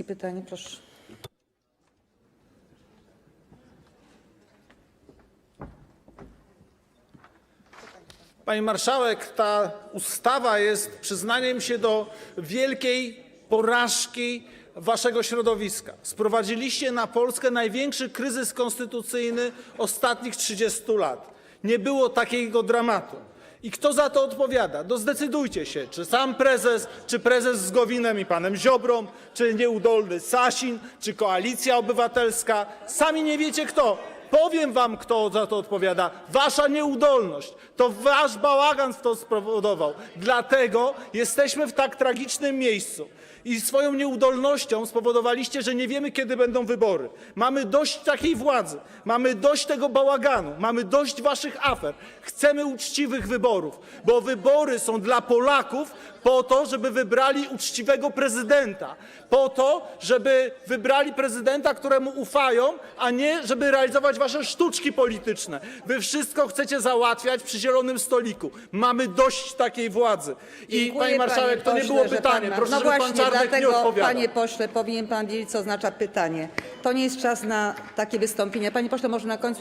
Kamiński, pytanie, proszę. Pani marszałek, ta ustawa jest przyznaniem się do wielkiej porażki waszego środowiska. Sprowadziliście na Polskę największy kryzys konstytucyjny ostatnich 30 lat. Nie było takiego dramatu. I kto za to odpowiada? No zdecydujcie się, czy sam prezes, czy prezes z Gowinem i panem Ziobrą, czy nieudolny Sasin, czy Koalicja Obywatelska. Sami nie wiecie kto. Powiem wam, kto za to odpowiada. Wasza nieudolność. To wasz bałagan to spowodował. Dlatego jesteśmy w tak tragicznym miejscu. I swoją nieudolnością spowodowaliście, że nie wiemy, kiedy będą wybory. Mamy dość takiej władzy. Mamy dość tego bałaganu. Mamy dość waszych afer. Chcemy uczciwych wyborów, bo wybory są dla Polaków po to, żeby wybrali uczciwego prezydenta. Po to, żeby wybrali prezydenta, któremu ufają, a nie żeby realizować wasze sztuczki polityczne. Wy wszystko chcecie załatwiać przy zielonym stoliku. Mamy dość takiej władzy. I Dziękuję, pani marszałek, to nie pośle, było pytanie. Pan, Proszę, no żeby pan właśnie, Czarnek nie dlatego, odpowiadał. panie pośle, powinien pan wiedzieć, co oznacza pytanie. To nie jest czas na takie wystąpienia. Panie pośle, może na końcu